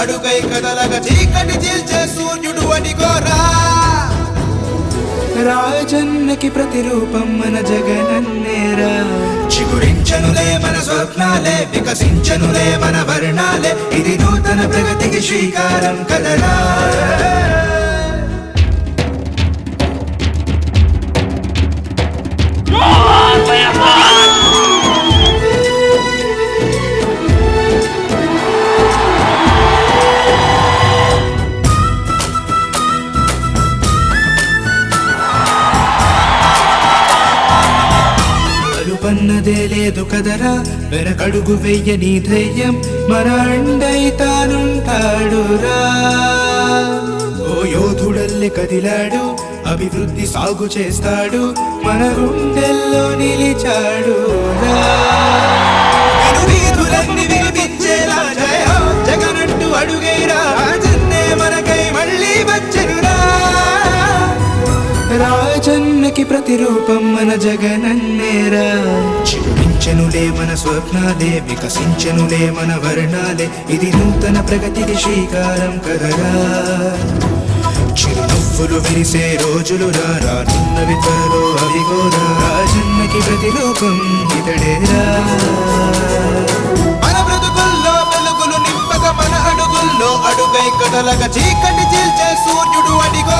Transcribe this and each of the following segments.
అడుగై కదలగ చీకటి చీల్చే సూర్యుడు అడిగోరా రాజన్నకి ప్రతిరూపం మన జగనన్నేరా. చిగురించనులే మన స్వప్నాలే వికసించనులే మన వర్ణాలే ఇది నూతన ప్రగతికి శ్రీకారం కదరా. అలుపన్నదే లేదు కదరా. వెనకడుగు వెయ్యని ధైర్యం. మన అండై ఓ యోధుడల్లి కదిలాడు. అభివృద్ధి సాగు చేస్తాడు. మన గుండెల్లో నిలిచాడు రాజన్నకి ప్రతిరూపం మన జగనన్నేరా చిరుమించనులే మన స్వప్నాలే వికసించనులే మన వర్ణాలే. ఇది నూతన ప్రగతికి శ్రీకారం కదరా. చిరునవ్వులు విరిసే రోజులు రా రానున్నవి త్వరలో అవి రాజన్నకి ప్రతిరూపం ఇతడేరా మన బ్రతుకుల్లో వెలుగులు నింపక మన అడుగుల్లో అడుగై కదలక చీకటి చీల్చే సూర్యుడు అడిగో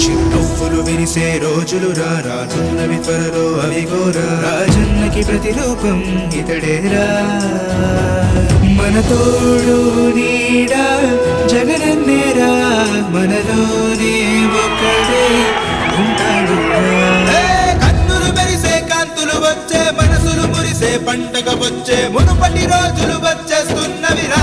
చిరునవ్వులు విరిసే రోజులు రా రానున్నవి త్వరలో అవి గోరా రాజన్నకి ప్రతిరూపం ఇతడేరా మన తోడు నీడా జగనన్నేరా మనలోనే ఒక్కడే ఉంటాడు కన్నులు మెరిసే కాంతులు వచ్చే మనసులు మురిసే పంటగ వచ్చే మునుపటి రోజులు వచ్చేస్తున్నవిరా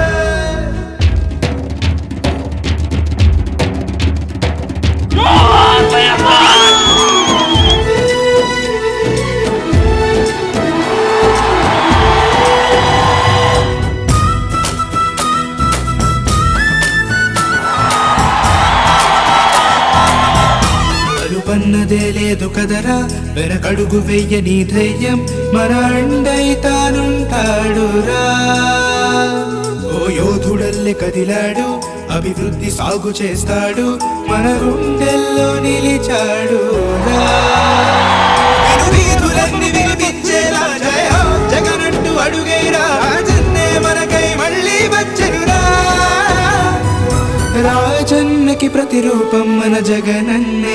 అలుపన్నదే లేదు కదరా వెనకడుగు వెయ్యని ధైర్యం మన అండై తానుంటాడురా. ఓ యోధుడల్లె కదిలాడు అభివృద్ధి సాగు చేస్తాడు మన గుండెల్లో నిలిచాడు వీధులన్నీ వినిపించేలా జయ హో, జగనంటూ అడుగైరా రాజన్నే మనకై మళ్ళీ వచ్చెనురా. రాజన్నకి ప్రతిరూపం మన జగనన్న